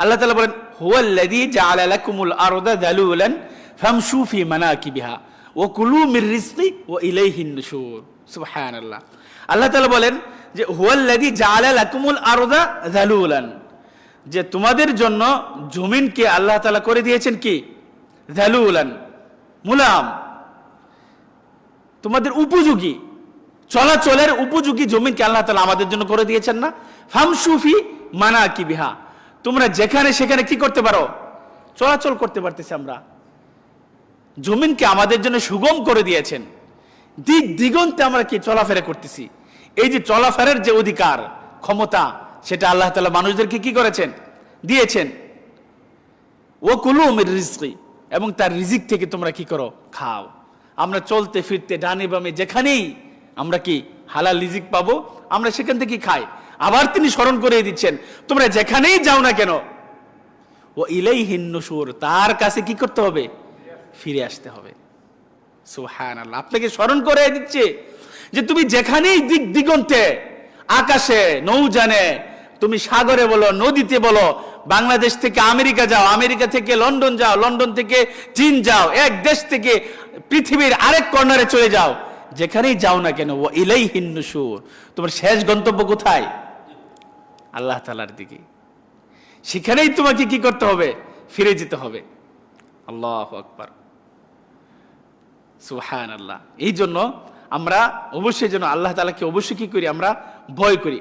আল্লাহ তাআলা বলেন, হুয়াল্লাযী জাআলা লাকুমুল আরদা যালুলান ফামশু ফি মানাকিবিহা ওয়া কুলু মির রিজকি ওয়া ইলাইহিন নুশুর। সুবহানাল্লাহ। আল্লাহ তাআলা বলেন যে, হুয়াল্লাযী জাআলা লাকুমুল আরদা যালুলান যে, তোমাদের জন্য জমিনকে আল্লাহ তাআলা করে দিয়েছেন কি? যালুলান মুলাম। তোমাদের উপযোগী, চলাচলের উপযোগী জমিনকে আল্লাহ তালা আমাদের জন্য করে দিয়েছেন না? ফামসুফি মানা কি বিহা তোমরা যেখানে সেখানে কি করতে পারো? চলাচল করতে পারতেছি আমরা। জমিনকে আমাদের জন্য সুগম করে দিয়েছেন। দিক দিগন্তে আমরা কি চলাফেরা করতেছি? এই যে চলাফেরার যে অধিকার, ক্ষমতা, সেটা আল্লাহ তালা মানুষদেরকে কি করেছেন? দিয়েছেন। ও কুলু রিজকি, এবং তার রিজিক থেকে তোমরা কি করো? খাও। আমরা চলতে, ফিরতে, ডানে বামে যেখানেই আমরা কি হালাল রিজিক পাবো, আমরা সেখান থেকে খাই। আবার তিনি স্মরণ করে দিচ্ছেন, তোমরা যেখানেই যাও না কেন, ও ইলেই হিন্নসুর তার কাছে কি করতে হবে? ফিরে আসতে হবে। সুহান আপনাকে স্মরণ করে দিচ্ছে যে তুমি যেখানেই দিক দিগন্তে, আকাশে নৌজানে তুমি সাগরে বলো, নদীতে বলো, বাংলাদেশ থেকে আমেরিকা যাও, আমেরিকা থেকে লন্ডন যাও, লন্ডন থেকে চীন যাও, এক দেশ থেকে পৃথিবীর আরেক কর্নারে চলে যাও, যেখানেই যাও না কেন, ও ইলেই ইলাই হিন্নুসুর তোমার শেষ গন্তব্য কোথায়? আল্লাহ তালার দিকে। সেখানেই তোমাকে কি করতে হবে? ফিরে যেতে হবে। আল্লাহ আকবার। সুহান আল্লাহ এই জন্য আমরা অবশ্যই যেন আল্লাহ তালাকে অবশ্যই কি করি? আমরা ভয় করি।